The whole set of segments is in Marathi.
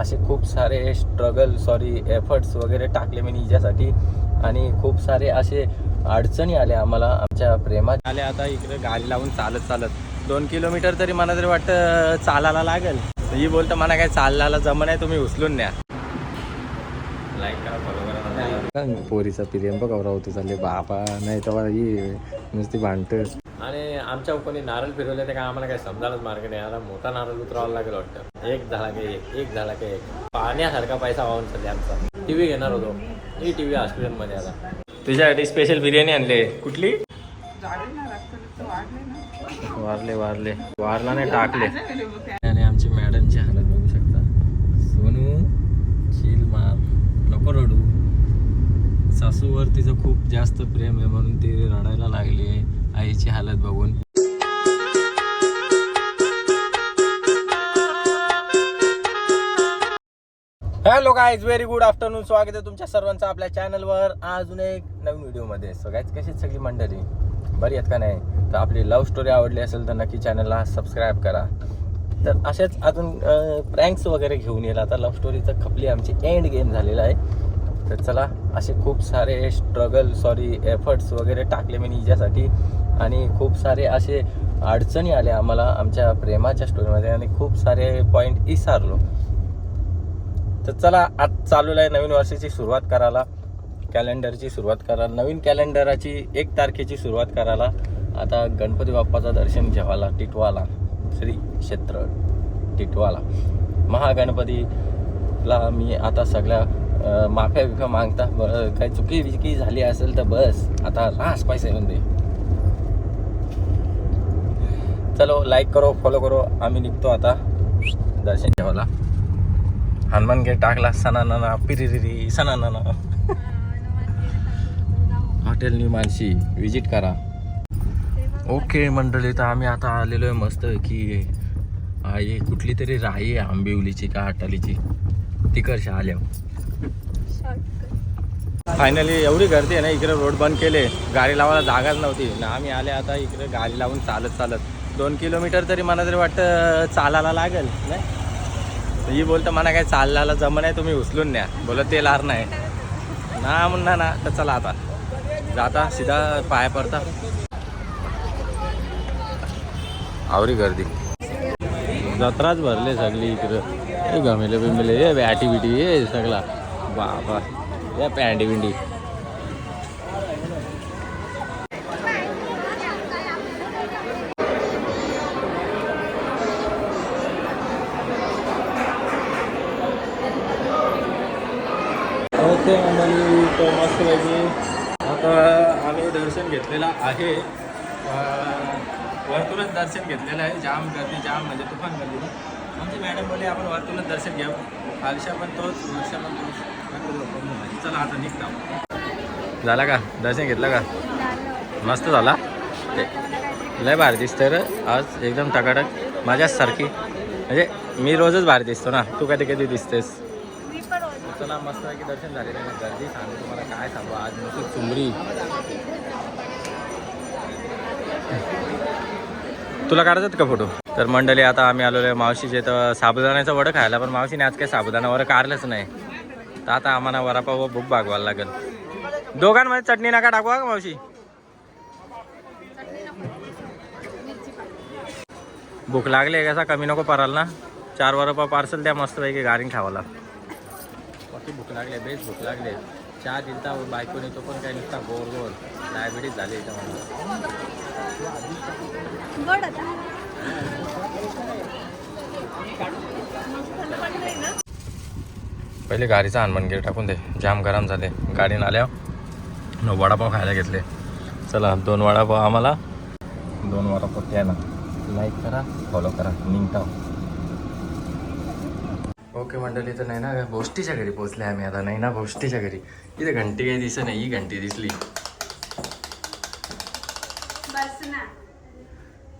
असे खूप सारे स्ट्रगल सॉरी एफर्ट्स वगैरे टाकले मी हिच्यासाठी आणि खूप सारे असे अडचणी आल्या आम्हाला आमच्या प्रेमात. आले आता इकडे गाडी लावून चालत चालत. दोन किलोमीटर तरी मला तरी वाटतं चालायला लागेल. ही बोलतं मला काय चालला जमं नाही तुम्ही उचलून न्या. लाईक करा फॉलो करा पोरीचा पिरियम बघा होतो चालले बापा नाही तर ही नुसती भांडतं आमच्या कोणी नारळ फिरवले ते काय आम्हाला काही समजायलाच मार्ग नाही. आता मोठा नारळ उतरावा लागेल वाटतं. एक झाला की एक एक झाला की एक. पाण्यासारखा पैसा वाहून सध्या आमचा. टी व्ही घेणार होतो. ही टी व्ही हॉस्पिटलमध्ये आता. तुझ्यासाठी स्पेशल बिर्याणी आणले. कुठली? वारले वारले. वारला नाही टाकले. आणि आमची मॅडमची हालत बघू शकता. सोनू चिल मार. नको रडू. सासूवर तिचं खूप जास्त प्रेम आहे म्हणून ती रडायला लागली. आहे आईची हालत बघून. Hello guys very good afternoon स्वागत आहे तुमच्या सर्वांचं आपल्या चॅनलवर अजून एक नवीन व्हिडिओमध्ये सो कशीच सगळी मंडळी? बरी आहेत का नाही? तर आपली लव्ह स्टोरी आवडली असेल तर नक्की चॅनलला सबस्क्राईब करा. तर असेच अजून प्रँक्स वगैरे घेऊन येईल. आता लव्ह स्टोरीचं खपली आमची एंड गेम झालेला आहे. तर चला असे खूप सारे स्ट्रगल सॉरी एफर्ट्स वगैरे टाकले मी हिच्यासाठी. आणि खूप सारे असे अडचणी आल्या आम्हाला आमच्या प्रेमाच्या स्टोरीमध्ये आणि खूप सारे पॉईंट इसारलो. तर चला आज चालू आहे नवीन वर्षाची सुरुवात करायला कॅलेंडरची सुरुवात करायला नवीन कॅलेंडराची एक तारखेची सुरुवात करायला. आता गणपती बाप्पाचं दर्शन घ्यावाला टिटवाला श्री क्षेत्र टिटवाला. महागणपतीला मी आता सगळ्या माफ्या बिफ्या मागता बरं काही चुकी विकी झाली असेल तर बस आता रास पैसे येऊन दे. चलो लाईक करो फॉलो करो आम्ही निघतो आता दर्शन घ्यावाला. हनुमान गेट टाकला सना नाना पिरिरिरी सना नाना हॉटेल न्यू मानसी विजिट करा. ओके मंडळी तर आम्ही आता आलेलो आहे मस्त की आई कुठली तरी राई आहे आंबिवलीची का अटालीची तिकडच्या आल्या. फायनली एवढी गर्दी आहे ना इकडे रोड बंद केले. गाडी लावायला जागाच नव्हती. ना आम्ही आले आता इकडे गाडी लावून चालत चालत. दोन किलोमीटर तरी मला तरी वाटतं चालायला लागेल नाही? ही बोलतं मला काय चालल्याला जमं नाही तुम्ही उचलून न्या. बोलत ते लार नाही. ना म्हणणार ना तर चला आता. जाता सीधा पाया पडता. आवरी गर्दी. जत्राच भरले सगळी इकडं. हे गमेले बिमेले हे बॅटी बिटी हे सगळा. बाबा या पॅन्डी बिंडी नमस्ते मंडळी तो मस्त पैकी आता आम्ही दर्शन घेतलेलं आहे. अं, वरतूनच दर्शन घेतलेलं आहे. जाम गर्दी जाम म्हणजे तुफान गर्दी. आमची मॅडम बोलली आपण वरतूनच दर्शन घेऊ. आलशा पण तोच वर्षा पण तोच. हो, हो, हो, चला आता निघता. झाला का? दर्शन घेतलं का? मस्त झाला. ते लय भारी दिसतंय रे. आज एकदम टकाटक. माझ्याचसारखी म्हणजे मी रोजच भारी दिसतो ना. तू कधी कधी दिसतेस. चला मस्त की दर्शन झालेलं आहे गर्दी सांगू तुम्हाला काय सांगू आज नुसती चुमरी तुला काढतात का फोटो? तर मंडळी आता आम्ही आलेलो आहे मावशीचे तर साबुदाण्याचं वडं खायला पण मावशीने आज काही साबुदाणा वडं काढलंच नाही. तर आता आम्हाला वरापाव व भूक भागवायला लागेल. दोघांमध्ये चटणी नका टाकू का मावशी? भूक लागली कसा कमी नको पराल ना. चार वडापाव पार्सल द्या मस्त पैकी खावाला. बाकी भूक लागले बेस भूक लागले. चहा दिलता बायकोने तो पण काही नुसता गोर गोर डायबिटीज झाली याच्यामध्ये गोड पहिले गाडीचा हनुमान गेट टाकून दे. जाम गरम झाले. गाडीनं आल्यावर न वडापाव खायला घेतले. चला दोन वडापाव आम्हाला. दोन वडापाव द्या ना लाईक करा फॉलो करा. निघता. ओके मंडळी तर नाही ना गोष्टीच्या घरी पोचले आम्ही आता. नाही ना गोष्टीच्या घरी. इथे घंटी काही दिसत नाही ही घंटी दिसली. बस ना.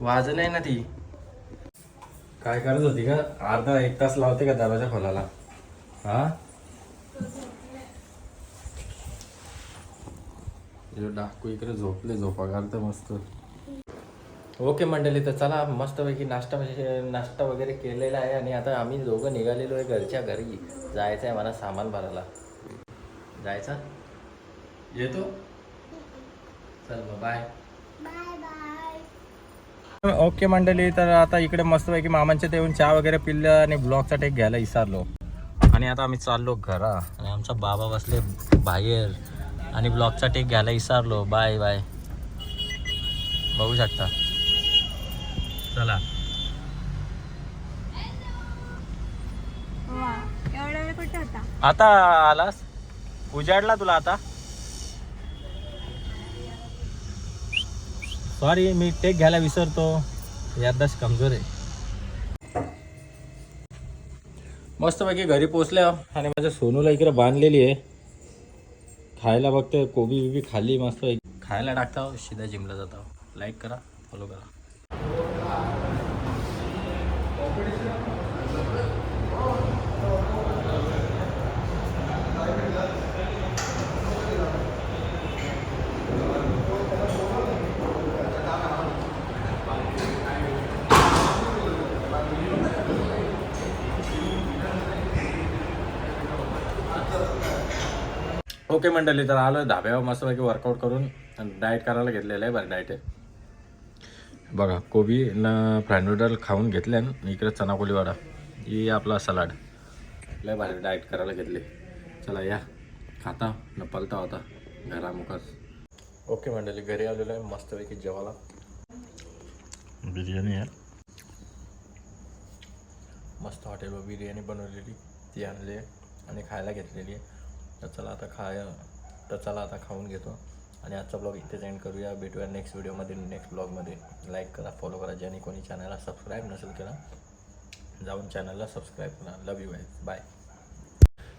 वाज नाही ना ती. काय करत होती का अर्धा एक तास लावते का दरवाजा खोलाला हा? डाकू इकडे झोपले झोपा घालतं मस्त. ओके मंडळी तर चला मस्तपैकी नाश्ता नाश्ता वगैरे केलेला आहे आणि आता आम्ही दोघं निघालेलो आहे घरच्या घरी. जायचं आहे मला सामान भरायला. जायचं? येतो? चल मग बाय ओके मंडळी तर आता इकडे मस्तपैकी मामांच्या ते येऊन चहा वगैरे पिल्लं आणि ब्लॉगचा टेक घ्यायला विसरलो. आणि आता आम्ही चाललो घरा. आणि आमचा बाबा बसले बाहेर. आणि ब्लॉगचा टेक घ्यायला विसरलो. बाय बाय बघू शकता. चला. वा एवढा वेळ कुठे होता? आता आलास? उजाडला तुला आता? सॉरी मी टेक घ्यायला विसरतो. याददाश कमजोर आहे. मस्तपैकी घरी पोचल्या आणि माझ्या सोनूला इकडे बांधलेली आहे. खायला बघते कोबी बिबी खाल्ली मस्त. खायला टाकता सीधा जिमला जाता. लाईक करा फॉलो करा. ओके मंडळी तर आलो धाब्यावर मस्तपैकी वर्कआउट करून. डाएट करायला घेतलेलं आहे बरं डाएट आहे. बघा कोबी न फ्राईड नूडल खाऊन घेतले आणि इकडे चना कोलीवाडा हे आपला सलाड. लय भारी डाएट करायला घेतले. चला या. खाता न पलता होता. घरामुखच ओके मंडळी घरी आलेलो आहे मस्तपैकी जेवायला. बिर्याणी आहे. मस्त हॉटेलवर बिर्याणी बनवलेली. ती आणली आहे आणि खायला घेतलेली आहे. तर चला आता खाय तर चला आता खाऊन घेतो. आणि आजचा ब्लॉग इथेच एंड करूया. भेटूया नेक्स्ट व्हिडिओमध्ये नेक्स्ट ब्लॉगमध्ये लाईक करा फॉलो करा. ज्याने कोणी चॅनलला सबस्क्राईब नसेल केला जाऊन चॅनलला सबस्क्राईब करा. Love you guys bye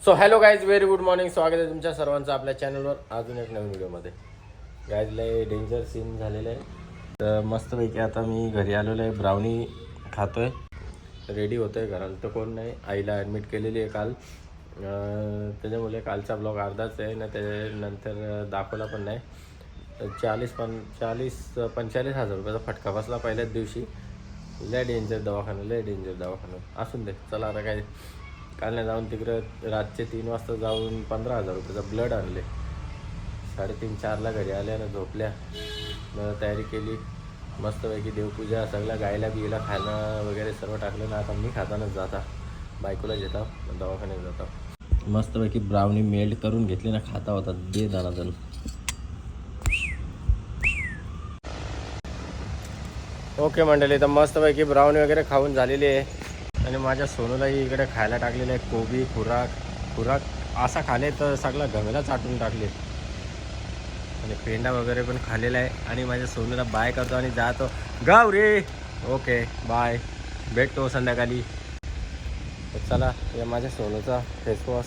so hello guys very good morning स्वागत आहे तुमच्या सर्वांचं आपल्या चॅनलवर अजून एक नवीन व्हिडिओमध्ये गाईज लय डेंजर सीन झालेलं आहे. तर मस्तपैकी आता मी घरी आलेलो आहे. ब्राउनी खातोय. रेडी होतो आहे घराला. तर कोण नाही. आईला ॲडमिट केलेली आहे काल. त्याच्यामुळे कालचा ब्लॉग अर्धाच आहे ना त्याच्यानंतर दाखवला पण नाही. चाळीस पं चाळीस पंचेचाळीस हजार रुपयाचा फटका बसला पहिल्याच दिवशी. लय डेंजर दवाखाना लय डेंजर दवाखाना. असून दे चला आता काय. काल नाही जाऊन तिकडं रातचे तीन वाजता जाऊन पंधरा हजार रुपयाचा ब्लड आणले. साडेतीन चारला घरी आल्या ना झोपल्या. मग तयारी केली. मस्तपैकी देवपूजा सगळ्या गायला बियला खायला वगैरे सर्व टाकलं ना आता मी खातानाच जाता. बायकोला येता दवाखान्यात जाता. मस्तपैकी ब्राउनी मेल्ट करून घेतली ना खाता होता दे दानादन ओके मंडळी तर मस्तपैकी ब्राउनी वगैरे खाऊन झालेली आहे. आणि माझ्या सोनूलाही इकडे खायला टाकलेलं आहे कोबी खुराक खुराक असा खाले तर सगळा गमेला चाटून टाकले. आणि पेंडा वगैरे पण खाल्लेला आहे. आणि माझ्या सोनूला बाय करतो आणि जातो. गाव रे ओके बाय भेटतो संध्याकाळी. चला या माझ्या सोनूचा फेसवॉश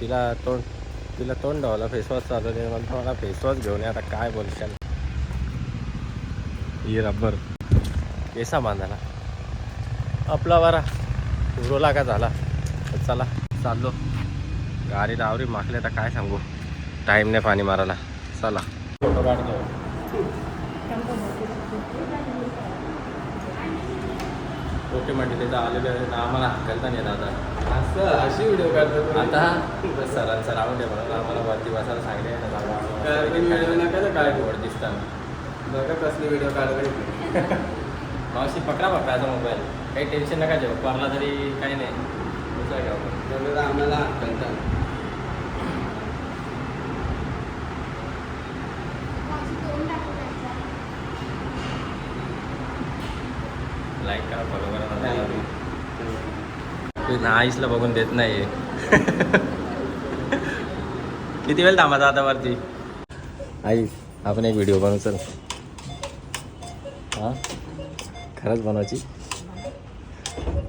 तिला तोंड तिला तोंड धावला फेसवॉश चालू आहे. म्हणतो मला फेसवॉश घेऊन ये. आता काय बोलशाल? ही रब्बर. केसा बांधाला आपला बरा उरवला का झाला? तर चला चाललो. गाडीला आवरी माखले तर काय सांगू? टाईम नाही पाणी मारायला. चला. फोटो काढतो ओके म्हणजे तिथं आलेलं ना आम्हाला हकलता नाही आता. असं अशी व्हिडिओ काढतो आता? सरांचं राहून दे म्हणून आम्हाला वरती बसायला सांगले काय नका ना. वर दिसताना बघा कसली व्हिडिओ काढतो मावशी पकडा बाप्पाचा मोबाईल काही टेन्शन नका घेऊ. पारला तरी काही नाही. आम्हाला हाकलतात. लाईक फॉलो तू ना आईसला बघून देत नाही किती वेळ थांबायचा आता वरती? आई आपण एक व्हिडिओ बनवू चल. हां? खरंच बनवायची?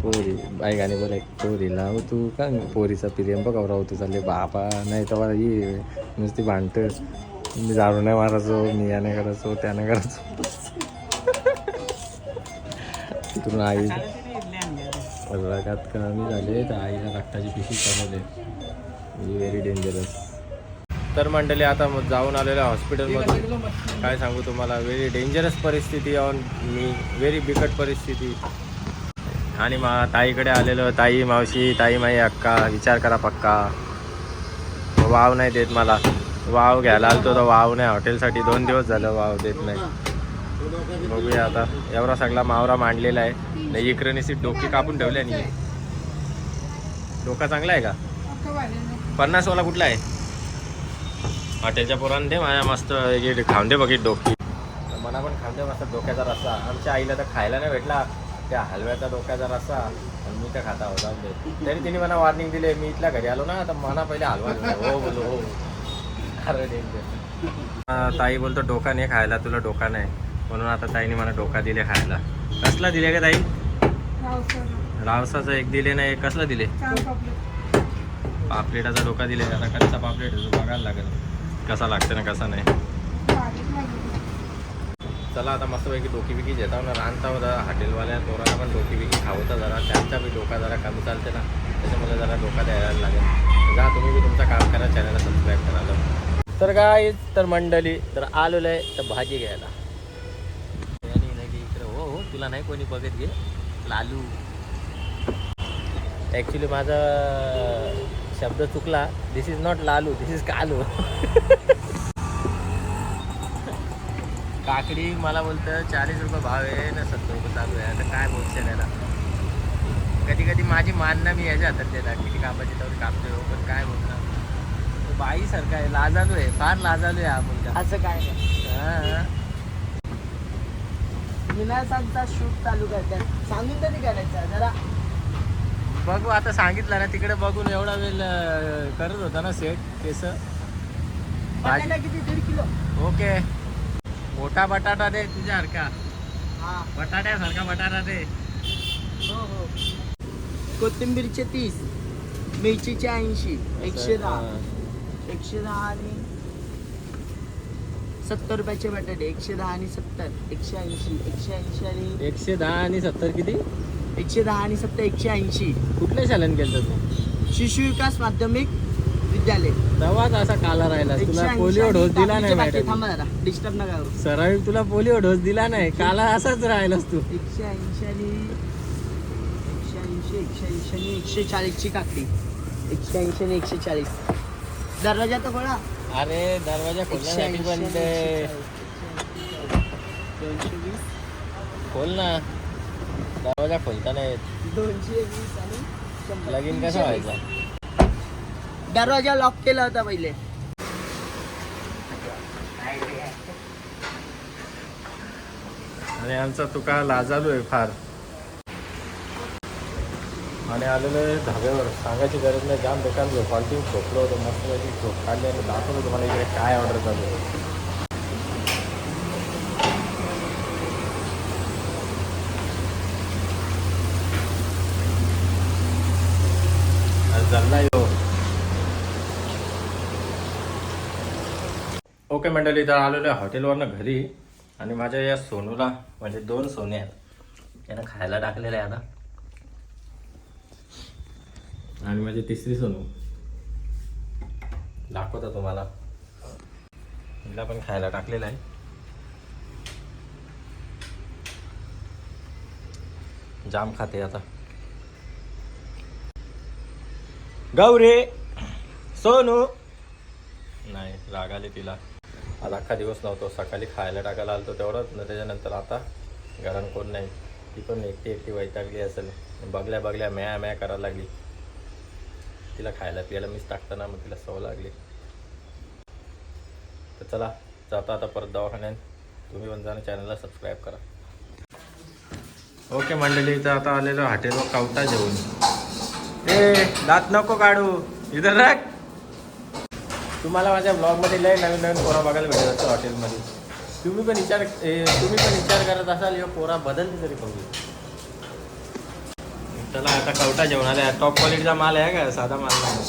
पोरी बाई गाणी बोल एक पोरी लाव तू का? पोरीचा पिरियम बघा राहू तू चालले बापा नाही तर ये नुसती भांडत. मी झाडू नाही मारायचो मी याने करायचो त्याने करायचो. तिकडून आई रगात कमी झाले तर आईला रक्ताची पिशी कमवले व्हेरी डेंजरस तर मंडळी आता मग जाऊन आलेल्या हॉस्पिटलमधून. काय सांगू तुम्हाला? व्हेरी डेंजरस परिस्थिती ऑन मी व्हेरी बिकट परिस्थिती. आणि मा ताईकडे आलेलो ताई मावशी ताई माई अक्का विचार करा पक्का. वाव नाही देत मला. वाव घ्यायला आलतो तर वाव नाही. हॉटेलसाठी दोन दिवस झालं वाव देत नाही. बघूया आता. एवढा सगळा मावरा मांडलेला आहे. नाही इकडे निश्चित डोकी कापून ठेवले आणि डोका चांगला आहे का? पन्नास वाला कुठला आहे? हॉटेलच्या पोरानं दे माझ्या मस्त खांदे खाऊन दे बघित डोकी. मला पण खाऊन दे मस्त डोक्याचा रस्सा. आमच्या आईला तर खायला नाही भेटला. त्या हलव्याचा डोक्याचा रस्सा. आणि मी तर खाता होता. तरी तिने मला वॉर्निंग दिली मी इथल्या घरी आलो ना तर मला पहिले हलवा हो बोलो हो. अरे ताई बोलतो डोका नाही खायला तुला डोका नाही. म्हणून आता ताईने मला डोका दिले खायला. कसला दिले का ताई? रावसाचं. एक दिले नाही एक कसला दिले? पापलेटाचा डोका दिले आता कच्चा पापलेट बघायला लागेल. कसा लागतं ना कसा नाही. चला आता मस्तपैकी डोकी बिकी घेता ना रांधता होता हॉटेलवाल्या पोरांना पण डोकी बिकी खावता जरा त्यांचा बी डोका जरा कमी चालते ना त्याच्यामुळे जरा डोका द्यायला लागेल. जा तुम्ही बी तुमचं काम करा चॅनलला सबस्क्राईब करा तर काय तर मंडळी तर आलेलो आहे तर भाजी घ्यायला. तुला नाही कोणी बघत घे. लालू. ॲक्च्युली माझा शब्द चुकला. This is not Lalu this is Kalu. काकडी मला बोलतं चाळीस रुपये भाव आहे ना सत्तर रुपये चालू आहे. आता काय बोलશે त्याला? कधी कधी माझी मानना मी याच्या हातात देतात किती कापायची तेवढी कापते हो पण काय बोलणार? तो बाईसारखा आहे लाजालू आहे फार लाजालू आहे हा मुलगा. असं काय नाही. विनासांचा शूट चालू करतात. सांगून तरी करायचं. जरा बघू आता सांगितलं ना तिकडे बघून एवढा वेळ अं, करत होता ना सेट केस? भाजी बटाटा किती? दीड किलो. ओके. मोठा बटाटा दे तुझ्यासारखा. हा. बटाट्यासारखा बटाटा दे. हो हो. कोथिंबीरचे तीस मिरचीचे ऐंशी एकशे दहा. एकशे दहा आणि सत्तर रुपयाचे बटाटे एकशे दहा आणि सत्तर एकशे ऐंशी एकशे ऐंशी आणि एकशे दहा आणि सत्तर किती? एकशे दहा आणि सत्तर एकशे ऐंशी. कुठले शालन केलं तू? शिशु विकास माध्यमिक विद्यालय. तेव्हाच असा काला राहिला तुला पोलिओ डोस दिला नाही मॅडम. थांबा जरा डिस्टर्ब नका करू. सरावी तुला पोलिओ डोस दिला नाही काला असाच राहिलास तू. एकशे ऐंशी आणि एकशे ऐंशी एकशे ऐंशी आणि एकशे चाळीसची काकडी. एकशे ऐंशी आणि एकशे चाळीस. दरवाजा तर खोला. अरे दरवाजा खोलण्यासाठी पण ते. दोनशे वीस खोल ना दरवाजा खोलता नाही येत. दोनशे आणि. लगीन कसं. व्हायचं दरवाजा लॉक केला होता पहिले आणि आमचा तुका लाजालू आहे फार आणि आलेलं आहे धाब्यावर सांगायची गरज नाही. जाम बेकार झोपालती झोपलो होतो मस्त पैकी झोप काढली आणि दाखवलं तुम्हाला इकडे काय ऑर्डर चालू आहे. ओके मंडळी तर आलेलो आहे हॉटेलवरनं घरी. आणि माझ्या या सोनूला म्हणजे दोन सोने आहेत. यानं खायला टाकलेलं आहे आता. आणि माझी तिसरी सोनू. दाखवतो तुम्हाला. हिला पण खायला टाकलेलं आहे. जाम खाते आता. गौरी सोनू. नाही राग आले तिला. आज अख्खा दिवस नव्हतो. सकाळी खायला टाकायला आलतो तेवढंच न त्याच्यानंतर आता घरात कोण नाही. ती पण एकटी एकटी वैतागली असेल. बघल्या बघल्या म्या म्या करायला लागली. तिला खायला पियाला मीच टाकताना मग तिला सवय लागली. तर चला जाता आता परत दवाखान्यात. तुम्ही पण जाणं चॅनलला सबस्क्राईब करा. ओके मंडळी इथं आता आलेलो हॉटेलवर कवटा जेवून ए दात नको काढू. इधर राख. तुम्हाला माझ्या ब्लॉगमध्ये लय नवीन नवीन पोरा बघायला भेटत असतं हॉटेलमध्ये. तुम्ही पण विचार तुम्ही पण विचार करत असाल यो पोरा बदलते तरी बघू. चला आता कवटा जेवण आला टॉप क्वालिटीचा माल आहे का? साधा माल नाही.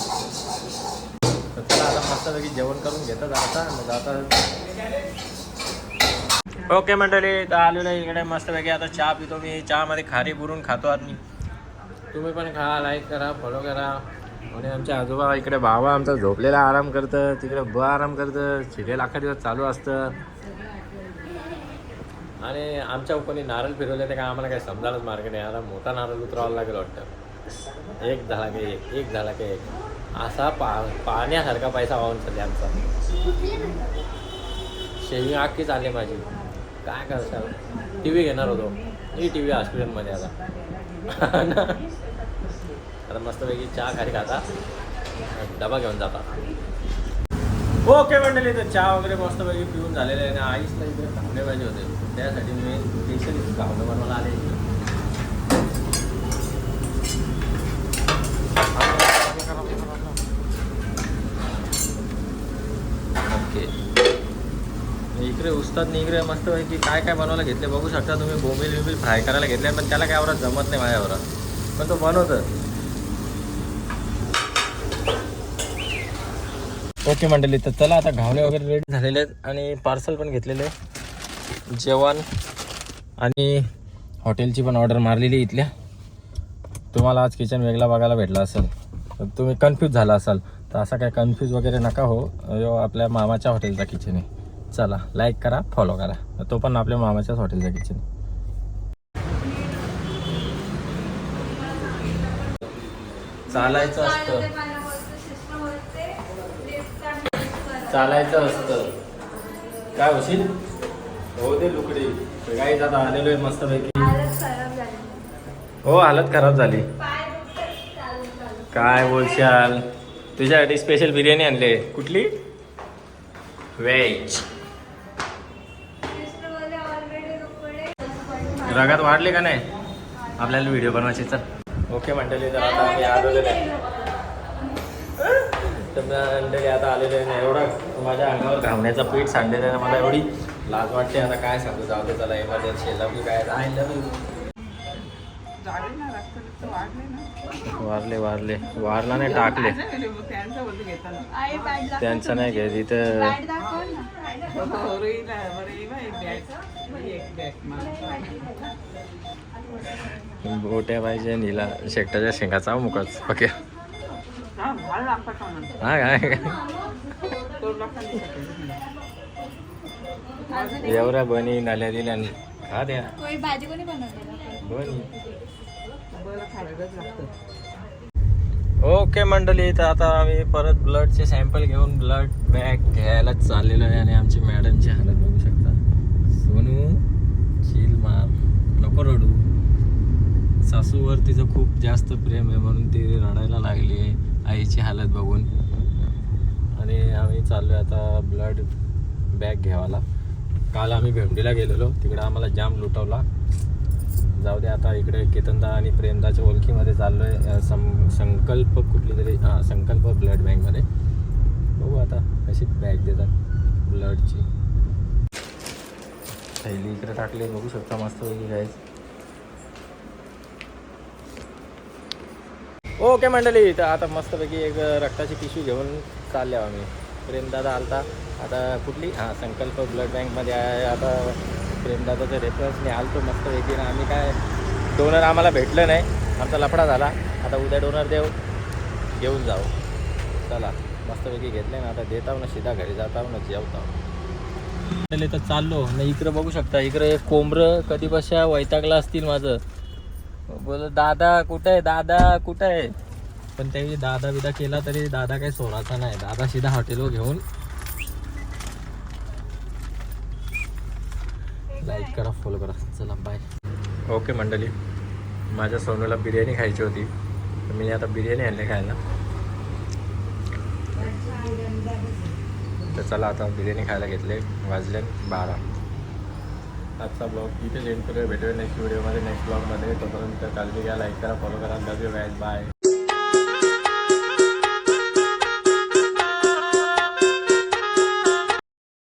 तर चला आता मस्तपैकी जेवण करून घेता जाता मग जाता ओके मंडळी तर आलेलो इकडे मस्तपैकी. आता चहा पितो मी. चहामध्ये खारी बुरून खातो आम्ही. तुम्ही पण खा लाईक करा फॉलो करा. आणि आमच्या आजोबा इकडे बाबा आमचा झोपलेला आराम करतं. तिकडे ब आराम करतं. सिरियल अख्खा दिवस चालू असतं. आणि आमच्या कोणी नारळ फिरवले ते काय आम्हाला काही समजायलाच मार्ग नाही. आता मोठा नारळ उतरावा लागेल वाटतं. एक झाला की एक एक झाला की एक. असा पा पाण्यासारखा पैसा वाहून चालले आमचा. शेविंग अख्खी चालली माझी. काय करता टी व्ही घेणार होतो. ही टी व्ही हॉस्पिटलमध्ये आता. आता मस्तपैकी चहा खाली खाता. डबा घेऊन जाता. ओके मंडळी तर चहा वगैरे मस्तपैकी पिऊन झालेले आहे आणि आईसला इकडे थांबले पाहिजे होते. त्यासाठी मी स्पेशल घावणे बनवायला आले ओके. इकडे उस्ताद इकडे मस्तपैकी काय काय बनवायला घेतले बघू शकता तुम्ही. बोंबील बिंबील फ्राय करायला घेतले पण त्याला काय एवढं जमत नाही माझ्यावर पण तो बनवतं ओके मंडळी तर चला आता घावणे वगैरे रेडी झालेले आहेत आणि पार्सल पण घेतलेले जेवण आणि हॉटेलची पण ऑर्डर मारलेली इथल्या. तुम्हाला आज किचन वेगळा बघायला भेटला असेल. तर तुम्ही कन्फ्यूज झाला असाल. तर असा काय कन्फ्यूज वगैरे नका हो. यो आपल्या मामाच्या हॉटेलचा किचन आहे. चला लाईक करा फॉलो करा. तो पण आपल्या मामाच्याच हॉटेलचा किचन चालायचं असतं. चालायचं असतं. काय होशील? हो दे लुकडी काही आता आलेलो आहे मस्तपैकी. हो हालत खराब झाली. काय बोलशाल? तुझ्यासाठी स्पेशल बिर्याणी आणले. कुठली? व्हेज रगात वाढले का नाही? आपल्याला व्हिडिओ बनवायचे तर ओके मंडळी तर आता आम्ही आलेलो आहे तर मंडळी आता आलेलो आहे ना एवढा माझ्या अंगावर घामण्याचा पीठ सांडलेलं आहे. ना मला एवढी लाज वाटते. आता काय सांगू? जाऊ दे त्याला इमर्जन्सी लव यू काय वारले वारले. वारला नाही टाकले. त्यांचं नाही दाखव ना. गोट्या पाहिजे नीला शेकटाच्या शेंगाचा मुखच. ओके. हा काय एवढ्या बनी नाल्या दिल्या खा द्या. भाजी कोणी ओके मंडळी तर आता आम्ही परत ब्लडचे सॅम्पल घेऊन ब्लड बॅग घ्यायला चाललेलो आहे आणि आमची मॅडमची हालत बघू शकता. सोनू चिल मार नको रडू. सासूवर तिचं खूप जास्त प्रेम आहे म्हणून ती रडायला लागली आहे. आईची हालत बघून. आणि आम्ही चाललो आता ब्लड बॅग घ्यावाला. काल आम्ही भेंडीला गेलेलो. तिकडे आम्हाला जाम लुटवला. जाऊ दे आता इकडे केतनदा आणि प्रेमदाच्या ओळखीमध्ये चाललो आहे सं संकल्प कुठली तरी हां संकल्प ब्लड बँकमध्ये बघू आता कशी बॅग देतात ब्लडची थैली इकडे टाकली. बघू शकता मस्त काय ओके मंडळी तर आता मस्तपैकी एक रक्ताची पिशवी घेऊन चालले आम्ही. प्रेमदादा आलता. आता कुठली? हां संकल्प ब्लड बँकमध्ये आहे. आता प्रेमदादाच्या रेफरन्सने आलतो मस्तपैकी. ना आम्ही काय डोनर आम्हाला भेटलं नाही. आमचा लफडा झाला. आता उद्या डोनर देऊ घेऊन जाऊ. चला मस्तपैकी घेतले ना. आता देताव हो ना सीधा घरी जाताव हो ना जेवताव हो. तर चाललो. ना इकडं बघू शकता इकडं कोंबरं कधी वैतागला असतील माझं. बोल दादा कुठं? आहे दादा कुठं? आहे पण त्यावेळी दादा बिदा केला तरी दादा काही सोडायचा नाही. दादा सीधा हॉटेलवर घेऊन लाईक करा फॉलो करा. चला बाय. ओके मंडळी माझ्या सोनूला बिर्याणी खायची होती. तर मी आता बिर्याणी आणली खायला. तर चला आता बिर्याणी खायला घेतले. वाजले बारा. आजचा ब्लॉग इथेच एंड करूया. भेटूया नेक्स्ट व्हिडिओमध्ये नेक्स्ट ब्लॉगमध्ये तोपर्यंत काळजी घ्या लाईक करा फॉलो करा. Love you bye